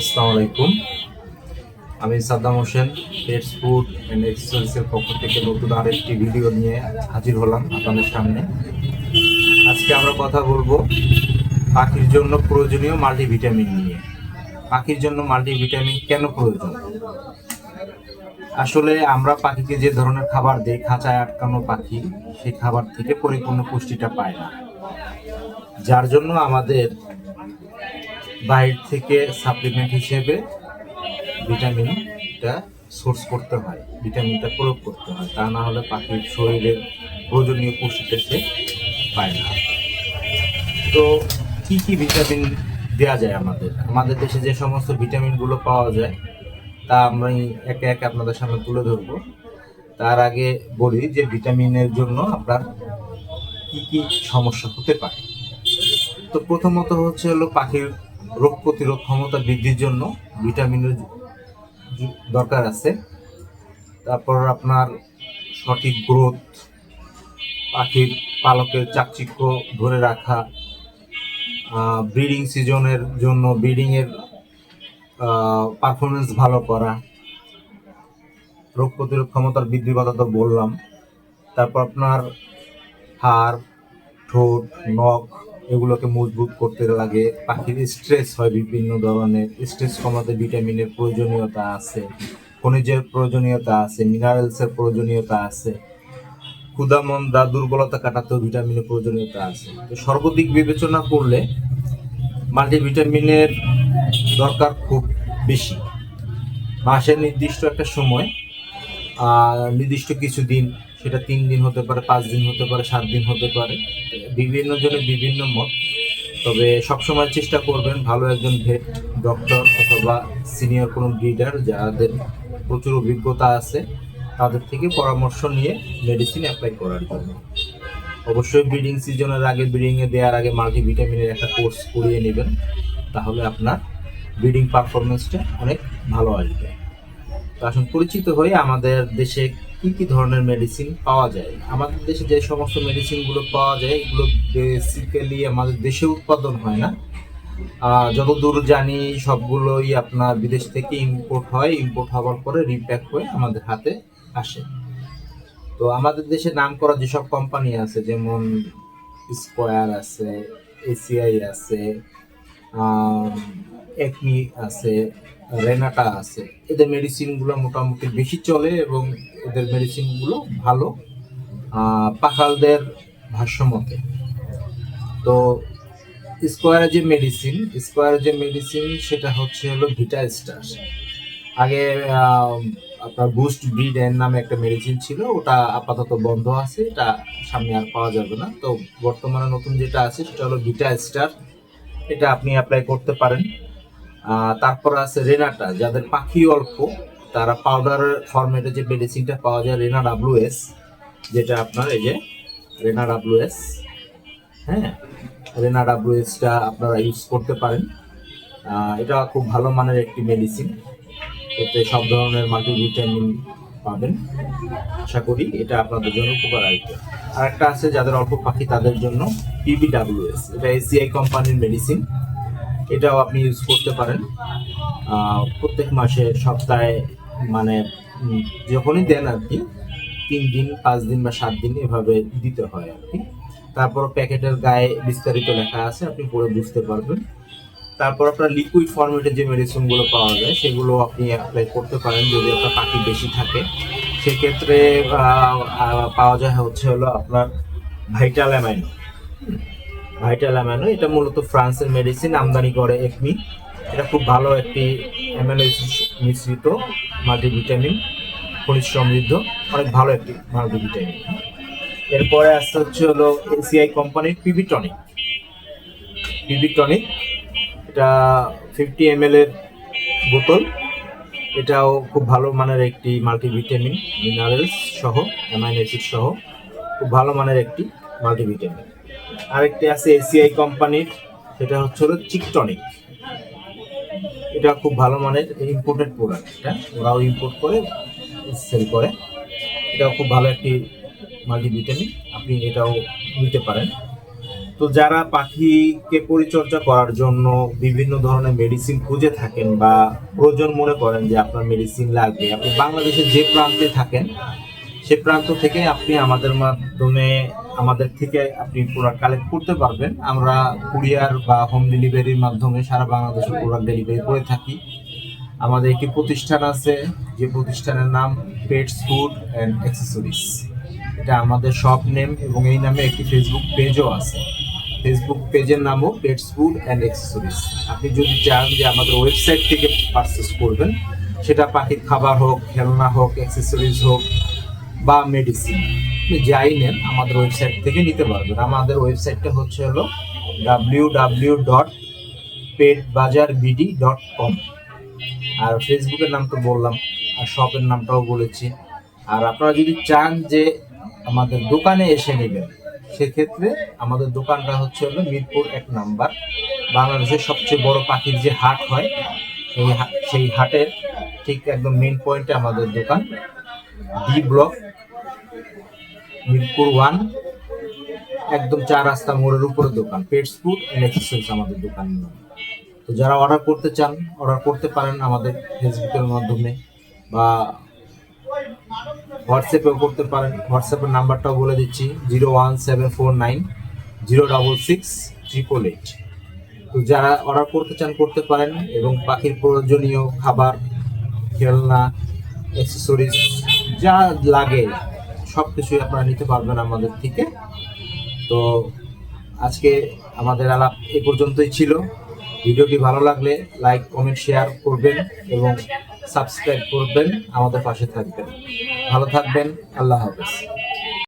আসসালামু আলাইকুম। আমি Saddam Hossain pets food and এক্সারসাইজের পক্ষ থেকে নতুন আরেকটি ভিডিও নিয়ে হাজির হলাম আপনাদের সামনে। আজকে আমরা কথা বলব পাখির জন্য প্রয়োজনীয় মাল্টিভিটামিন নিয়ে। পাখির জন্য মাল্টিভিটামিন কেন প্রয়োজন? আসলে আমরা পাখিকে যে ধরনের খাবার দিই, খাঁচায় আটকানো পাখি, সেই খাবার থেকে পরিপূর্ণ পুষ্টিটা পায় না। যার জন্য আমাদের বাইরে থেকে সাপ্লিমেন্ট হিসেবে ভিটামিনটা সোর্স করতে হয় ভিটামিনটা প্রয়োগ করতে হয়। তা না হলে পাখির শরীরের প্রয়োজনীয় পুষ্টিতে সে পায় না। তো কি কি ভিটামিন দেওয়া যায় আমাদের? আমাদের দেশে যে সমস্ত ভিটামিনগুলো পাওয়া যায়, তা আমি একে একে আপনাদের সামনে তুলে ধরবো। তার আগে বলি যে ভিটামিনের জন্য আপনার কি কি সমস্যা হতে পারে? তো প্রথমত হচ্ছে হলো পাখির রোগ প্রতিরোধ ক্ষমতা বৃদ্ধির জন্য ভিটামিনের দরকার আছে। তারপর আপনার সঠিক গ্রোথ, পাখির পালকের চাকচিক্য ধরে রাখা ব্রিডিং সিজনের জন্য ব্রিডিংয়ের পারফরমেন্স ভালো করা, রোগ প্রতিরোধ ক্ষমতার বৃদ্ধির কথা তো বললাম। তারপর আপনার হাড়, ঠোঁট, নখ এগুলোকে মজবুত করতে লাগে। পাখির স্ট্রেস হয় বিভিন্ন ধরনের। স্ট্রেস কমাতে ভিটামিনের প্রয়োজনীয়তা আছে। খনিজের প্রয়োজনীয়তা আছে মিনারেলসের প্রয়োজনীয়তা আছে। ক্ষুদামন্দা দুর্বলতা কাটাতেও ভিটামিনের প্রয়োজনীয়তা আছে। তো সর্বদিক বিবেচনা করলে মাল্টিভিটামিনের দরকার খুব বেশি। মাসের নির্দিষ্ট একটা সময় নির্দিষ্ট কিছু দিন সেটা তিন দিন হতে পারে, পাঁচ দিন হতে পারে, সাত দিন হতে পারে। বিভিন্ন জনের বিভিন্ন মত। তবে সবসময় চেষ্টা করবেন ভালো একজন ভেট ডক্টর অথবা সিনিয়র কোনো ব্রিডার যাদের প্রচুর অভিজ্ঞতা আছে, তাদের থেকে পরামর্শ নিয়ে মেডিসিন অ্যাপ্লাই করার জন্য। অবশ্যই ব্রিডিং সিজনের আগে ব্রিডিংয়ে দেওয়ার আগে মাল্টিভিটামিনের একটা কোর্স করিয়ে নেবেন, তাহলে আপনার ব্রিডিং পারফরমেন্সটা অনেক ভালো আসবে। তো আসুন, পরিচিত হয়ে আমাদের দেশে কি কি ধরনের মেডিসিন পাওয়া যায়? আমাদের দেশে যে সমস্ত মেডিসিনগুলো পাওয়া যায়, এগুলো বেসিক্যালি আমাদের দেশে উৎপাদন হয় না। যতদূর জানি সবগুলোই আপনার বিদেশ থেকে ইম্পোর্ট হয়। ইম্পোর্ট হওয়ার পরে রিপ্যাক হয়ে আমাদের হাতে আসে। তো আমাদের দেশে নাম করা যেসব কোম্পানি আছে, যেমন স্কোয়ার আছে এসিআই আছে একনি আছে, রেনাটা আছে। এদের মেডিসিনগুলো মোটামুটি বেশি চলে এবং এদের মেডিসিনগুলো ভালো। পাখালদের ভাষ্যমতে। তো স্কোয়ারের যে মেডিসিন স্কোয়ারের যে মেডিসিন সেটা হচ্ছে হলো ভিটা স্টার আগে আপনার বুস্ট ব্রিড এর নামে একটা মেডিসিন ছিল, ওটা আপাতত বন্ধ আছে, এটা সামনে আর পাওয়া যাবে না। তো বর্তমানে নতুন যেটা আছে, সেটা হলো ভিটা স্টার এটা আপনি অ্যাপ্লাই করতে পারেন। তারপর আছে রেনাটা যাদের পাখি অল্প, তারা পাউডার ফরম্যাটে যে মেডিসিনটা পাওয়া যায় রেনা ডাব্লু এস যেটা আপনার এই যে রেনা ডাব্লু এস হ্যাঁ? রেনা ডাব্লু এসটা আপনারা ইউজ করতে পারেন। এটা খুব ভালো মানের একটি মেডিসিন এতে সব ধরনের মাল্টিভিটামিন পাবেন। আশা করি এটা আপনাদের জন্য উপকার আসবে। আর একটা আছে যাদের অল্প পাখি তাদের জন্য পিবিডাব্লিউএস এটা এসিআই কোম্পানির মেডিসিন এটাও আপনি ইউজ করতে পারেন। প্রত্যেক মাসে, সপ্তাহে মানে যখনই দেন আর কি তিন দিন, পাঁচ দিন বা সাত দিন এভাবে দিতে হয় আর কি তারপর প্যাকেটের গায়ে বিস্তারিত লেখা আছে, আপনি পড়ে বুঝতে পারবেন। তারপর আপনার লিকুইড ফর্মেটে যে মেডিসিনগুলো পাওয়া যায়, সেগুলো আপনি অ্যাপ্লাই করতে পারেন যদি আপনার পাখি বেশি থাকে। সেক্ষেত্রে পাওয়া যায় হচ্ছে হলো আপনার ভাইটাল অ্যামাইনো। ভাইটাল অ্যামাইনো, এটা মূলত ফ্রান্সের মেডিসিন আমদানি করে একমি। এটা খুব ভালো একটি অ্যামাইনো মিশ্রিত মাল্টিভিটামিন খনিজ সমৃদ্ধ, অনেক ভালো একটি মাল্টিভিটামিন এরপরে আসতে হচ্ছে হলো এসিআই কোম্পানির পিবি টনিক পিবি টনিক এটা ফিফটি এম এর বোতল। এটাও খুব ভালো মানের একটি মাল্টিভিটামিন মিনারেলস সহ অ্যামাইনো অ্যাসিড সহ, খুব ভালো মানের একটি মাল্টিভিটামিন। আরেকটি আছে এসিআই কোম্পানির সেটা হচ্ছে হলো চিকটনিক এটা খুব ভালো মানের ইম্পোর্টেড প্রোডাক্ট এটা ওরাও ইম্পোর্ট করে সেল করে। এটাও খুব ভালো একটি মাল্টিভিটামিন, আপনি এটাও নিতে পারেন। তো যারা পাখিকে পরিচর্যা করার জন্য বিভিন্ন ধরনের মেডিসিন খুঁজে থাকেন বা প্রয়োজন মনে করেন যে আপনার মেডিসিন লাগবে, আপনি বাংলাদেশের যে প্রান্তে থাকেন, সে প্রান্ত থেকে আপনি আমাদের মাধ্যমে, আমাদের থেকে আপনি প্রোডাক্ট কালেক্ট করতে পারবেন। আমরা কুরিয়ার বা হোম ডেলিভারির মাধ্যমে সারা বাংলাদেশে প্রোডাক্ট ডেলিভারি করে থাকি। আমাদের একটি প্রতিষ্ঠান আছে, যে প্রতিষ্ঠানের নাম পেটস ফুড অ্যান্ড অ্যাক্সেসরিজ এটা আমাদের শপ নেম এবং এই নামে একটি ফেসবুক পেজও আছে। ফেসবুক পেজের নামও পেটস ফুড অ্যান্ড অ্যাক্সেসরিজ আপনি যদি চান যে আমাদের ওয়েবসাইট থেকে পারচেস করবেন, সেটা পাখির খাবার হোক, খেলনা হোক অ্যাক্সেসরিজ হোক বা মেডিসিন আপনি যাই নেন, আমাদের ওয়েবসাইট থেকে নিতে পারবেন। আমাদের ওয়েবসাইটটা হচ্ছে হলো ডাব্লিউ ডাব্লিউ ডট পেট বাজার বিডি ডট কম আর ফেসবুকের নাম তো বললাম, আর শপের নামটাও বলেছি। আর আপনারা যদি চান যে আমাদের দোকানে এসে নেবেন সেক্ষেত্রে আমাদের দোকানটা হচ্ছে হলো মিরপুর এক নাম্বার। বাংলাদেশের সবচেয়ে বড় পাখির যে হাট হয়, সেই সেই হাটের ঠিক একদম মেন পয়েন্টে আমাদের দোকান। ডি ব্লক মিরপুর ওয়ান, একদম চার রাস্তা মোড়ের উপরে দোকান। পেটস ফুড অ্যান্ড এক্সারসাইজ আমাদের দোকানের নাম তো যারা অর্ডার করতে চান অর্ডার করতে পারেন আমাদের ফেসবুকের মাধ্যমে বা হোয়াটসঅ্যাপেও করতে পারেন। হোয়াটসঅ্যাপের নাম্বারটাও বলে দিচ্ছি, zero one seven four nine, zero double six, triple eight. তো যারা অর্ডার করতে চান, করতে পারেন এবং পাখির প্রয়োজনীয় খাবার, খেলনা অ্যাক্সেসরিজ যা লাগে সব কিছুই আপনারা নিতে পারবেন আমাদের থেকে। তো আজকে আমাদের আলাপ এ পর্যন্তই ছিল। ভিডিওটি ভালো লাগলে লাইক, কমেন্ট, শেয়ার করবেন এবং সাবস্ক্রাইব করবেন আমাদের পাশে থাকবেন। ভালো থাকবেন, আল্লাহ হাফেজ।